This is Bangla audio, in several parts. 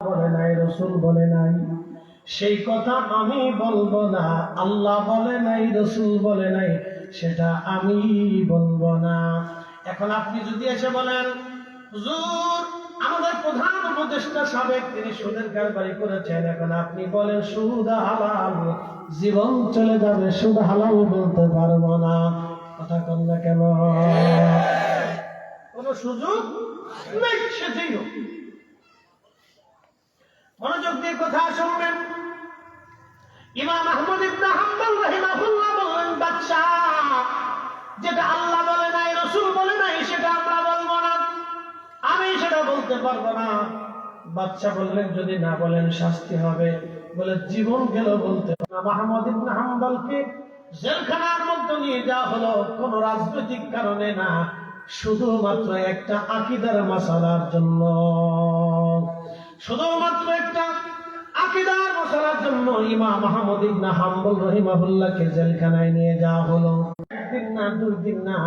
বলে নাই, রসুল বলে নাই। সেই কথা আমি বলব না, আল্লাহ বলে নাই, রসুল বলে নাই, সেটা আমি বলব না। এখন আপনি যদি এসে বলেন আমাদের প্রধান উপদেষ্টা সাবেক তিনি সুদের কারবারি করেছেন, এখন আপনি বলেন সুদ হালাল, জীবন চলে যাবে, সুদ হালাল বলতে পারব না। কথা কন না কেন? কোন সুযোগ নেই সেটাই হোক মনোযোগ দিয়ে কথা শুনবেন। ইমাম আহমদ ইবনে হাম্বল রাহিমাহুল্লাহ বললেন বাদশা যেটা আল্লাহ বলে নাই, রসুল বলে নাই, সেটা আমরা বলব না। আমি সেটা বলতে পারব না। বাচ্চা বললেন, যদি না বলেন, শাস্তি হবে। বলে, জীবন গেল বলতে। ইমাম আহমদ ইবনে হাম্বলকে জেলখানার মধ্যে নিয়ে যাওয়া হলো, কোন রাজনৈতিক কারণে না, শুধুমাত্র একটা আকিদার মাসালার জন্য। শুধুমাত্র একটা আকিদার মশলার জন্য ইমাম মাহমুদ ইবনা হাম্বল রহিমাহুল্লাহকে জেলখানায় নিয়ে যাওয়া হলো। একদিন না দুই দিন না,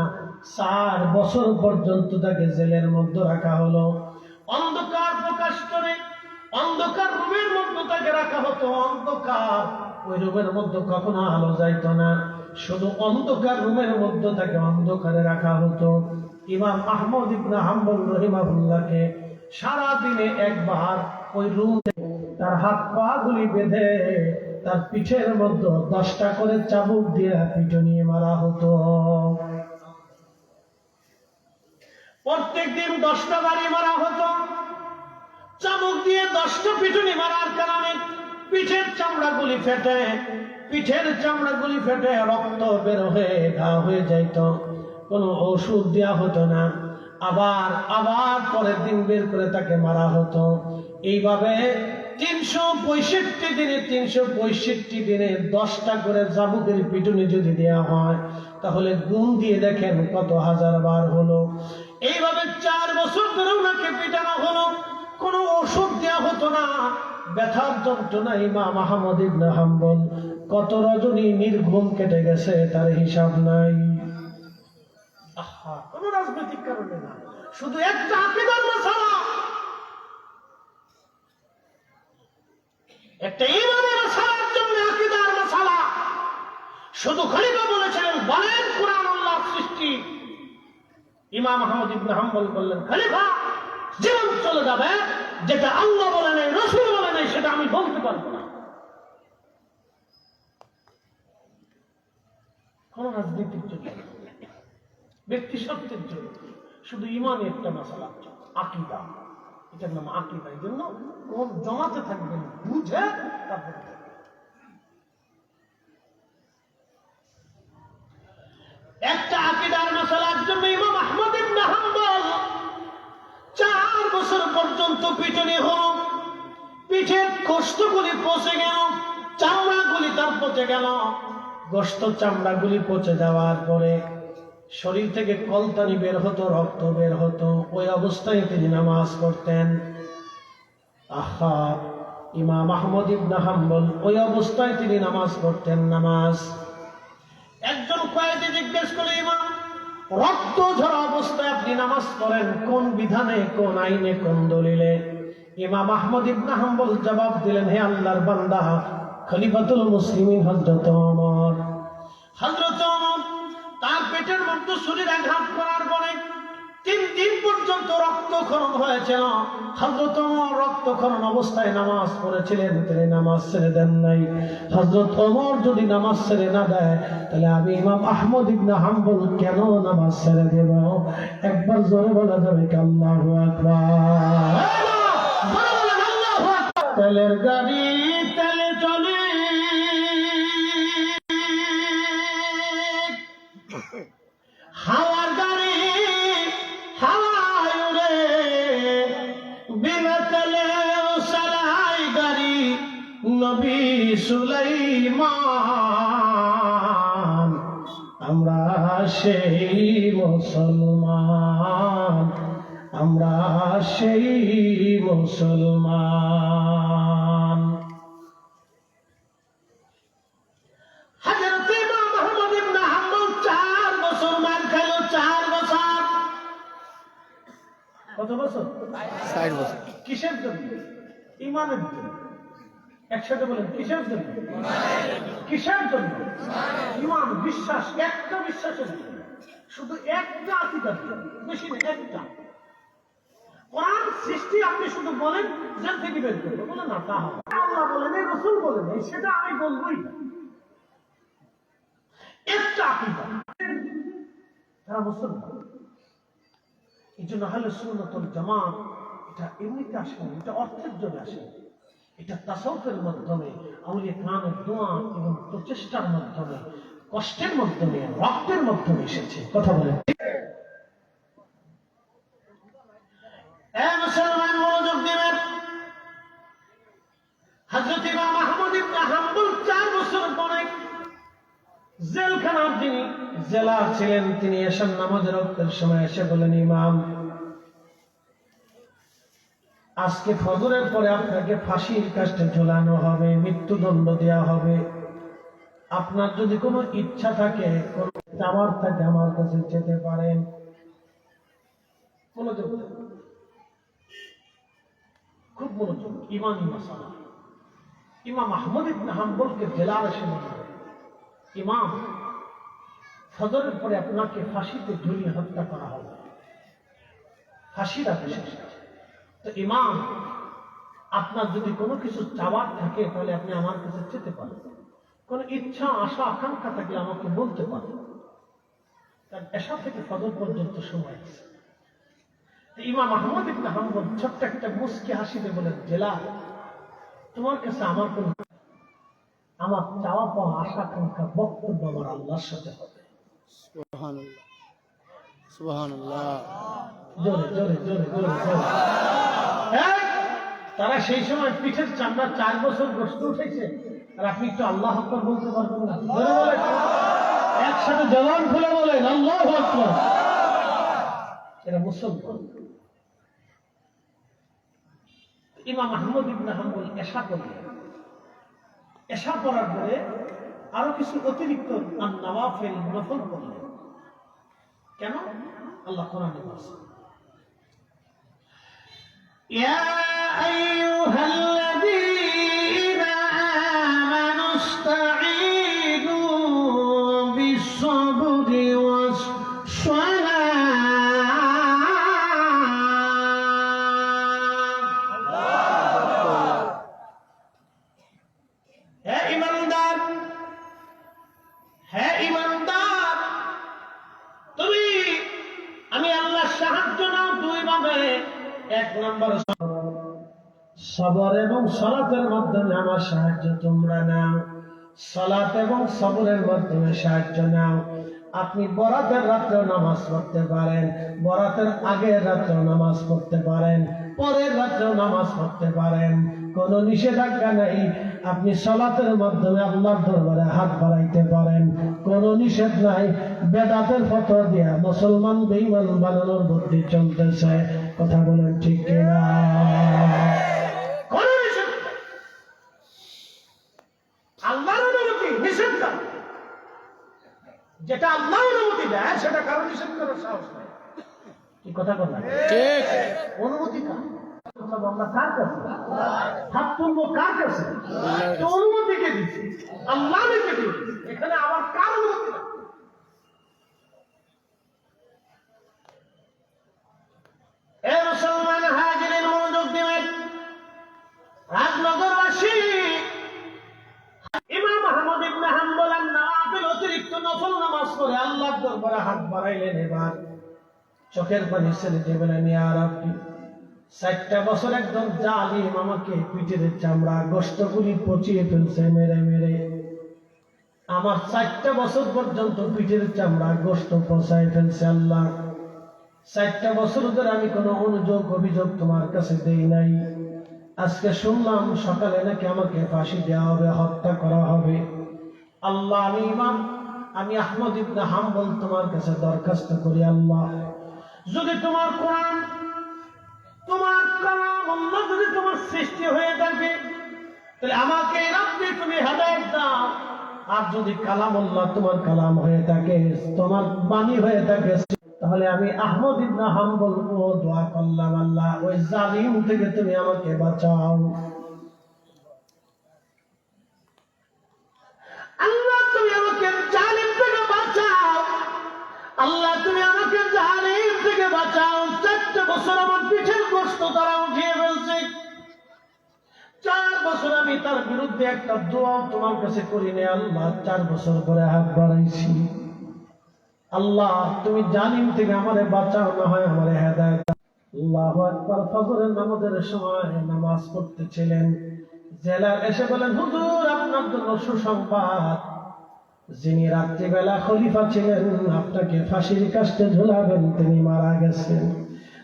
চার বছর পর্যন্ত তাকে জেলের মধ্যে রাখা হলো। অন্ধকার প্রকাশ করে অন্ধকার রুমের মধ্যে তাকে রাখা হতো। অন্ধকার ওই রুমের মধ্যে কখনো আলো যাইতো না। শুধু অন্ধকার রুমের মধ্যে তাকে অন্ধকারে রাখা হতো। ইমাম আহমদ ইবনা হাম্বল রহিমাহুল্লাহকে সারা দিনে একবার ওই রুম তার হাত পা গুলি বেঁধে তার পিঠের মধ্যে দশটা করে চাবুক দিয়ে পিটনিয়ে মারা হতো। প্রত্যেক দিন দশটা বাড়ি মারা হতো। চাবুক দিয়ে দশটা পিটুনি মারার কারণে পিঠের চামড়া গুলি ফেটে, পিঠের চামড়া গুলি ফেটে রক্ত বের হয়ে, ঘা হয়ে যাইত। কোনো ওষুধ দেওয়া হতো না। আবার আবার পরের দিন বের করে তাকে মারা হতো। এইভাবে তিনশো পঁয়ষট্টি দিনে, তিনশো পঁয়ষট্টি দিনে দশটা করে জাবুকের পিটুনি যদি দেওয়া হয়, তাহলে গুণ দিয়ে দেখেন কত হাজার বার হলো। এইভাবে চার বছর ধরে ওনাকে পিটানো হলো। কোনো ওষুধ দেওয়া হতো না। ব্যথার যন্ত্রণা ইমাম আহমদ ইবনে হাম্বল। কত রজনী নির্ঘুম কেটে গেছে তার হিসাব নাই। কোনো রাজনৈতিক কারণে না। শুধু একটা আকিদার মশালা একটা ইমানের মশালার জন্য আকিদার মশালা শুধু খলিফা বলেছিলেন, বলেন কোরআন আল্লাহর সৃষ্টি। ইমাম আহমদ ইবনে হাম্বল বললেন, খলিফা, জীবন চলে যাবে, যেটা আল্লাহ বলে নাই, রসুল বলে নাই, সেটা আমি বলতে পারব না। কোন রাজনীতির জন্য। ব্যক্তি সত্যের জন্য। শুধু ইমানই একটা মশালা আকিদা। এটার নাম আকিদা। এই জন্য কোন জমাতে থাকবেন, বুঝে তারপরে। একটা আকিদার মশালার জন্য ইমাম আহমদ ইবনে চার বছর পর্যন্ত পিটনি হল। পিঠের কষ্টগুলি পচে গেল, চামড়াগুলি তার পচে গেল। গোস্ত চামড়াগুলি পচে যাওয়ার পরে শরীর থেকে কলতানি বের হতো, রক্ত বের হতো। ওই অবস্থায় তিনি নামাজ পড়তেন। আহা, ইমাম আহমদ ইবনে হাম্বল, ওই অবস্থায় তিনি নামাজ পড়তেন, নামাজ। একজন কয়েদি জিজ্ঞেস করে, ইমাম, রক্ত ঝরা অবস্থায় আপনি নামাজ পড়েন, কোন বিধানে, কোন আইনে, কোন দলিলে? ইমাম আহমদ ইবনে হাম্বল জবাব দিলেন, হে আল্লাহর বান্দা, খলিফাতুল মুসলিমিন ওমর। তার পেটের মধ্যে শরীর আঘাত করার পরে তিন দিন পর্যন্ত রক্তক্ষরণ হয়েছিল হজরত ওমর রক্তক্ষরণ অবস্থায় নামাজ পড়েছিলেন তিনি নামাজ ছেড়ে দেন নাই। হজরত ওমর যদি নামাজ ছেড়ে না দেয় তাহলে আমি ইমাম আহমদ ইবনে হাম্বল কেন নামাজ ছেড়ে দেব? একবার জোরে বলা যাবে আল্লাহু আকবার। তেলের গাড়ি তেলে চলে হাওয়ার গাড়ি হাওয়ায় উড়ে, বিনা তেলে সারাই গাড়ি নবী সুলাইমান, আমরা সেই মুসলমান, আমরা সেই মুসলমান। ইমানের জন্য। একসাথে বলেন, কিসের জন্য? কিসের জন্য? ইমান, বিশ্বাস, একটা বিশ্বাসের জন্য। শুধু একটা জন্য, বেশি না, একটা। কোরআন সৃষ্টি আপনি শুধু বলেন, জেল থেকে বের করব বলে না, তা আল্লাহ বলেন, এই রসুল বলেন, এই সেটা আমি বলবোই একটা আকিদা। তারা মুসলমান। এই জন্য হলে জামাত এটা এমনিতে আসে না, এটা অর্থের জন্য আসে। এটা তাসাউফের মাধ্যমে আমাদের প্রাণের দোয়া এবং প্রচেষ্টার মাধ্যমে কষ্টের মাধ্যমে রক্তের মাধ্যমে এসেছে। কথা বলেন। জেলখানার যিনি জেলার ছিলেন তিনি এসেন নামাজের রক্তের সময় এসে বলেন ইমাম আজকে ফজরের পরে আপনাকে ফাঁসির কাষ্টে ঝোলানো হবে, মৃত্যুদণ্ড দেওয়া হবে। আপনার যদি কোনো ইচ্ছা থাকে চাওয়ার থাকে, আমার কাছে যেতে পারেন। খুব মনোযোগ। ইমানি মাসালা। ইমাম আহমদ ইবনে হাম্বলকে জেলার এসে ইমাম, ফজরের পরে আপনাকে ফাঁসিতে ঝুলিয়ে হত্যা করা হবে। ফাঁসির আদেশ তো ইমাম আপনার যদি কোনো কিছু চাওয়ার থাকে তাহলে আপনি আমার কাছে যেতে পারেন। কোনো ইচ্ছা আশা আকাঙ্ক্ষা থাকলে আমাকে বলতে পারেন। তার এসা থেকে ফজর পর্যন্ত সময় আছে। ইমাম আহমদ ইবনে হাম্বল ছোট্ট একটা মুসকে হাসিতে বলে জেলা তোমার কাছে আমার কোন আমার চাওয়া পাওয়া আশা আকাঙ্ক্ষা বক্তব্য আমার আল্লাহর সাথে হবে। সুবহানাল্লাহ। সুবহানাল্লাহ। জোরে জোরে জোরে জোরে। হ্যাঁ? তারা সেই সময় পিঠের চামড়া চার বছর গোস্ত উঠেছে। আর আপনি একটু আল্লাহ আকবর বলতে পারবেন না। একসাথে জবান খুলে বলেন, আল্লাহ এরা মুসলমান। ইমাম আহমদ ইবনে হাম্বল এশা করলেন এশা করার পরে আরও কিছু অতিরিক্ত নওয়াফেল নফল করলেন কেন? আল্লাহ কোরআনে বলছেন। يا أيها সলাতের মাধ্যমে আমার সাহায্য তোমরা নাও। সলাত এবং সবরের মাধ্যমে সাহায্য নাও। আপনি বরাতের রাত্রেও নামাজ পড়তে পারেন, বরাতের আগের রাত্রেও নামাজ পড়তে পারেন, পরের রাত্রেও নামাজ পড়তে পারেন। কোন নিষেধাজ্ঞা নেই, আপনি সলাতের মাধ্যমে আল্লাহর দরবারে হাত বাড়াইতে পারেন। কোন নিষেধ নাই, বেদাতের ফটো দিয়া মুসলমান বেইমান বানানোর বুদ্ধি চলতেছে। কথা বলেন ঠিক কোনো নিষেধ নাই। আল্লাহর অনুমতি নিষেধ নাই। যেটা আল্লাহ অনুমতি দেয় সেটা কারও নিষেধ করার সাহস নেই। কি কথা বললাম? ঠিক। অনুমতি কার? কার কাছে? হাত তুলবো কার কাছে? অনুমতি কে দিচ্ছে? আল্লাহ এখানে আবার কার অনুমতি দরবারে হাত বাড়াইলেন এবার। চোখের পানি ছেড়ে দেবেন আর আপনি। ষাটটা বছর একদম জালিম আমাকে পিঠের চামড়া পচিয়ে ফেলছে মেরে মেরে। আমার বছর পর্যন্ত পিঠের চামড়া পচায় ফেলছে আল্লাহ। বছর ধরে আমি কোনো অনুযোগ, অভিযোগ তোমার কাছে দেই নাই। আজকে শুনলাম সকালে নাকি আমাকে ফাঁসি দেওয়া হবে, হত্যা করা হবে। আল্লাহ আমি ইমাম আমি আহমদ ইবনে হাম্বল তোমার কাছে দরখাস্ত করি, আল্লাহ। যদি তোমার কোরআন, তোমার কালাম আল্লাহ যদি তোমার সৃষ্টি হয়ে থাকে তাহলে আমাকে রাত্রে তুমি হেদায়েত দাও। আর যদি কালাম আল্লাহ তোমার কালাম হয়ে থাকে, তোমার বাণী হয়ে থাকে, তাহলে আমি আহমদ ইবনে হাম্বল দোয়া করলাম, আল্লাহ। ওই জালিম থেকে তুমি আমাকে বাঁচাও। কাছে করিনি আল্লাহ চার বছর পরে হাত বাড়াইছি। আল্লাহ, তুমি জালিম থেকে আমারে বাঁচাও, না হয় আমারে হেদায়ত আল্লাহ আকবার, ফজরের নামাজের সময় নামাজ পড়তেছিলেন। এসে বলেন, হুজুর, আপনার জন্য সুসংবাদ। যিনি রাত্রিবেলা খলিফা ছিলেন, আপনাকে ফাঁসির কাস্টে ঝুলাবেন, তিনি মারা গেছেন।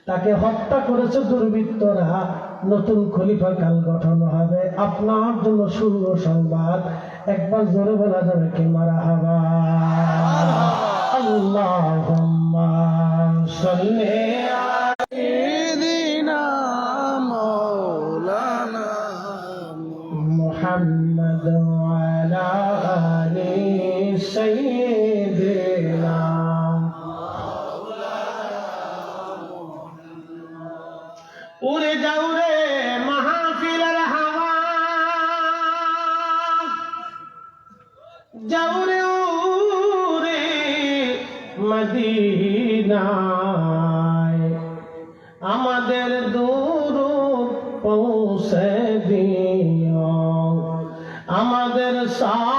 তাকে হত্যা করেছে দুর্বৃত্তরা। নতুন খলিফা কাল গঠন হবে আপনার জন্য শুভ সংবাদ একবার জোরে বলা যাবে কি মারা হাবা আল্লাহ سيدنا مولانا محمد যাও রে মদিনায়। আমাদের দূর পৌঁছে দিও। আমাদের সালাম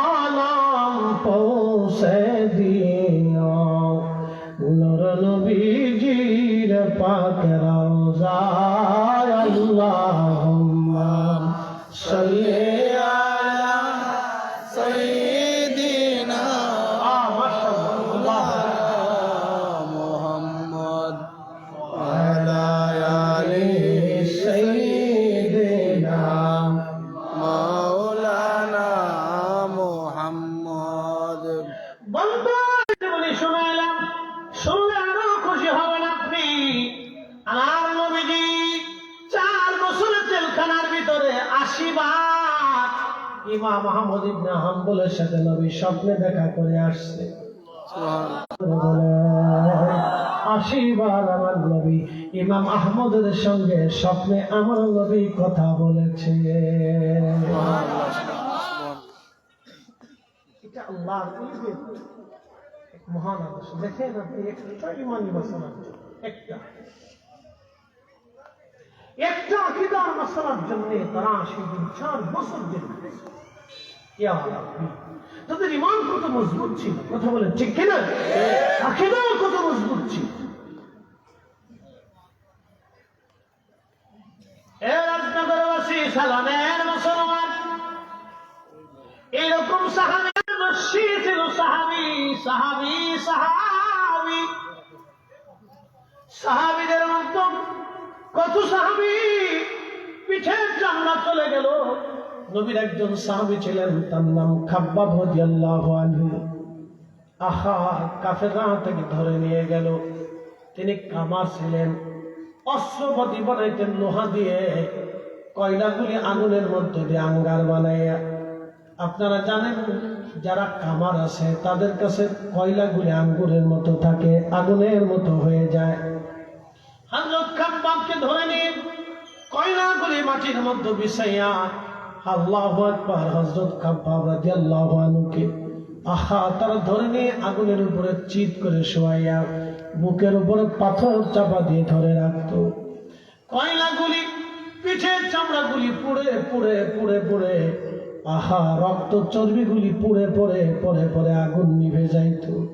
নবী স্বপ্নে দেখা করে আসছে। আশি বার আমার নবী। ইমাম আহমদের সঙ্গে স্বপ্নে আমার নবী কথা বলেছে। একটা আকিদার মশলার জন্য তারা আশি দিন চার বছর রাব্বি। তাদের ইমান কত মজবুত ছিল? কথা বলেন, ঠিক কিনা? আকিদাও কত মজবুত ছিল? এরকম সাহাবি নস্যি ছিল সাহাবি সাহাবি সাহাবি। সাহাবিদের মধ্যে কত সাহাবি? পিঠের চামড়া চলে গেল। নবীর একজন সাহাবি ছিলেন, তার নাম খাব্বাব রাদিয়াল্লাহু আনহু। আহা, কাফেররা থেকে ধরে নিয়ে গেল। তিনি কামার ছিলেন অস্ত্রপতি বানাইতেন লোহা দিয়ে কয়লাগুলি আগুনের মধ্যে দিয়ে আঙ্গার বানাইয়া। আপনারা জানেন, যারা কামার আছে, তাদের কাছে কয়লাগুলি আঙ্গুরের মতো থাকে, আগুনের মতো হয়ে যায়। ধরে নিয়ে কয়লাগুলি মাটির মধ্যে বিছাইয়া আল্লাহু আকবার, হযরত খাব্বাব রাদিয়াল্লাহু আনহুকে আহা, তারা ধরে নিয়ে আগুনের উপরে চিত করে শোয়াইয়া বুকের উপরে পাথর চাপা দিয়ে ধরে রাখতো। কয়লাগুলি, পিঠের চামড়াগুলি পুড়ে পুড়ে পুড়ে পুড়ে, আহা, রক্ত চর্বিগুলি পুড়ে, পড়ে পরে পরে আগুন নিভে যাইতো।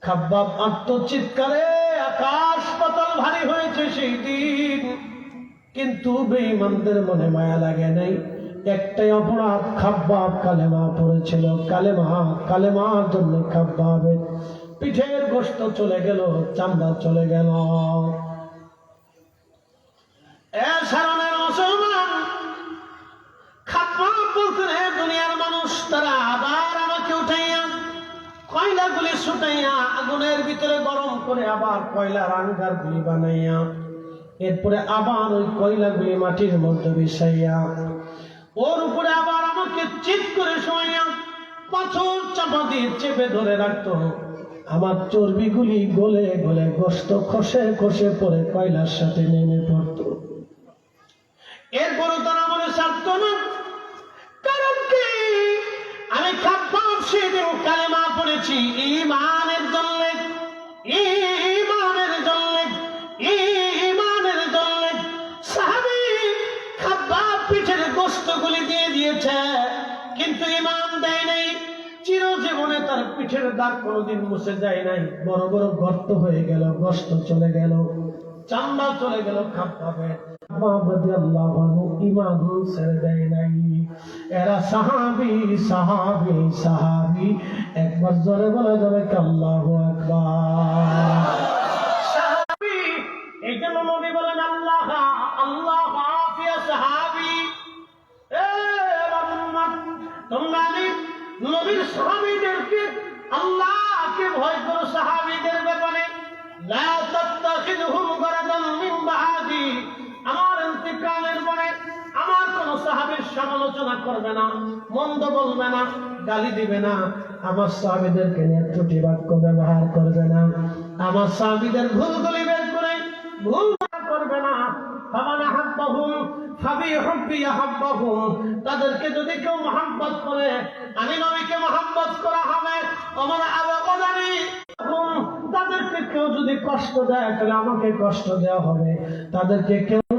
খাব্বাব আত্মচিৎকারে আকাশ পাতাল ভারী হয়েছে সেই দিন। কিন্তু বেঈমানদের মনে মায়া লাগে নাই। একটাই অপরাধ, খাব্বাব কালেমা পড়েছিল। কালেমা, কালেমার জন্য খাব্বাবের পিঠের গোস্ত চলে গেল, চামড়া চলে গেল। দুনিয়ার মানুষ, তারা আবার আমাকে উঠাইয়া, কয়লাগুলি ছুটাইয়া, আগুনের ভিতরে গরম করে আবার কয়লার আঙ্গার গুলি বানাইয়া, এরপরে আবার ওই কয়লাগুলি মাটির মধ্যে বিছাইয়া ওর উপরে আবার আমাকে চিত করে সময় পাথর চাপা দিয়ে চেপে ধরে রাখতো। আমার চর্বিগুলি গলে গলে গোস্ত খসে খসে পরে কয়লার সাথে নেমে পড়তো। এরপরও তারা পিঠের দাগ কোনোদিন মুছে যায় নাই। বড় বড় গর্ত হয়ে গেল গষ্ট চলে গেল চামড়া চলে গেল খাপ্পাবের ইমান নাই। এরা সাহাবি একবার জোরে বলা যাবে কাল্লাহ একবার করবে না, মন্দ বলবে না, গালি দিবে না। আমার সাহাবীদেরকে নিয়ে ত্রুটি বাক্য ব্যবহার করবে না। আমার সাহাবীদের ভুলগুলি বের করে ভুল করবে না। তাদেরকে যদি কেউ মহাব্বত করে, আমি নবীকে মহাব্বত করা হবে। আমার আবাবাদারি তাদেরকে কেউ যদি কষ্ট দেয়, তাহলে আমাকে কষ্ট দেওয়া হবে। তাদেরকে কেউ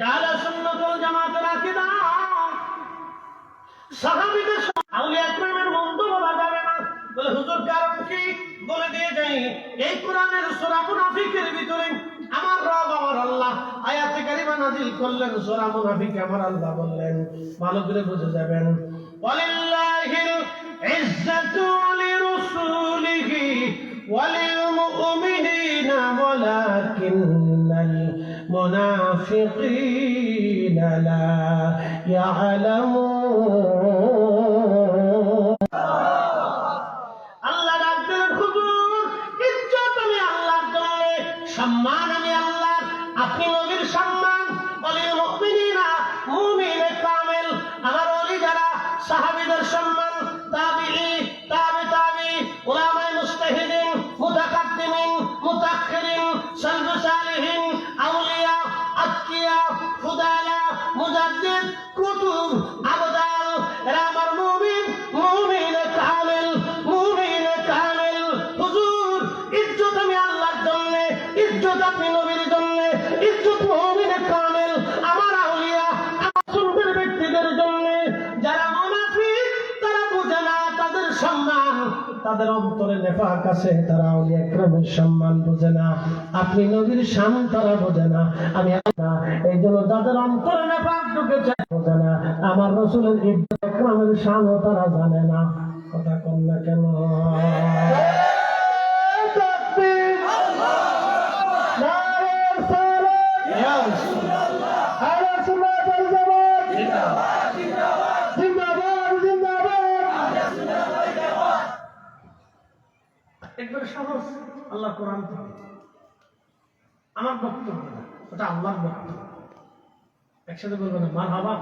যারা সুন্নতুল জামাতের আকীদা, সাহাবীদের আউলিয়া প্রেমের বন্ধু বলা যাবে না। বলে, হুজুর, কারণ কি? বলে, দিয়ে যাই এই কোরআনের সূরা মুনাফিকের ভিতরে আমার রব, আমার আল্লাহ আয়াতে কারিমা নাজিল করলেন, সূরা মুনাফিক আমার আল্লাহ বললেন। ভালো করে বুঝে যাবেন। ওয়ালিল্লাহিল ইজ্জাতু লিরসূলিহি ওয়ালিল মুমিনিনা, ওয়ালাকিন্নাল মুনাফিকিনা المنافقين لا يعلمون তাদের অন্তরে নেফাক আছে, তারা উনি ক্রমের সম্মান বোঝে না। আপনি নদীর সাম তারা বোঝে না। আমি এই জন্য তাদের অন্তরে নেফাক ঢুকেছে, বোঝে না। আমার রসুলের ক্রমের শানও তারা জানে না। কথা কম না কেন একবার সহজ আল্লাহ কোরআন থেকে আমার বক্তব্য না, ওটা আল্লাহর বক্তব্য। একসাথে বলব না মার হাবা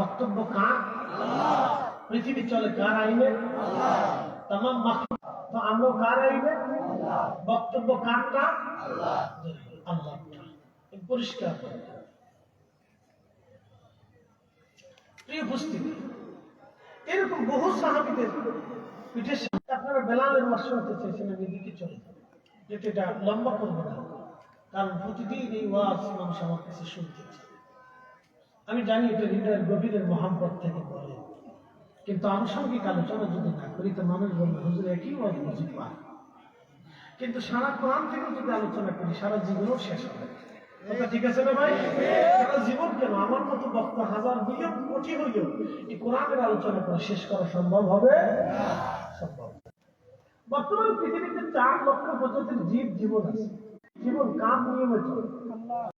বক্তব্য কার? পৃথিবী চলে কার আইনে। তো আমরাও কার আইনে? বক্তব্য কারটা আল্লাহ পরিষ্কার করে। প্রিয় উপস্থিতি এরকম বহু সাহাবিদের পিঠের বেলালের মাস শুনতে চেয়েছিলাম এদিকে চলে যেতে এটা লম্বা করব না। কারণ প্রতিদিন এই ওয়াজ মানুষ আমার কাছে শুনতে আমি জানি এটা হৃদয়ের গভীরের মহাম্পদ থেকে বলে। কিন্তু আনুষঙ্গিক আলোচনা যদি না করি, তো মানুষ বলবে, হুজুর, একই ওয়াজ বুঝি পায় কিন্তু সারা কোরআন থেকে যদি আলোচনা করি, সারা জীবনও শেষ হবে ঠিক আছে না ভাই? সারা জীবন কেন? আমার মতো বক্তা হাজার মিলিয়ন কোটি হইলেও এই কোরআনের আলোচনা করে শেষ করা সম্ভব হবে? বর্তমান পৃথিবীতে চার লক্ষ প্রজাতির জীব জীবন আছে। জীবন কাম নিয়মে চলে?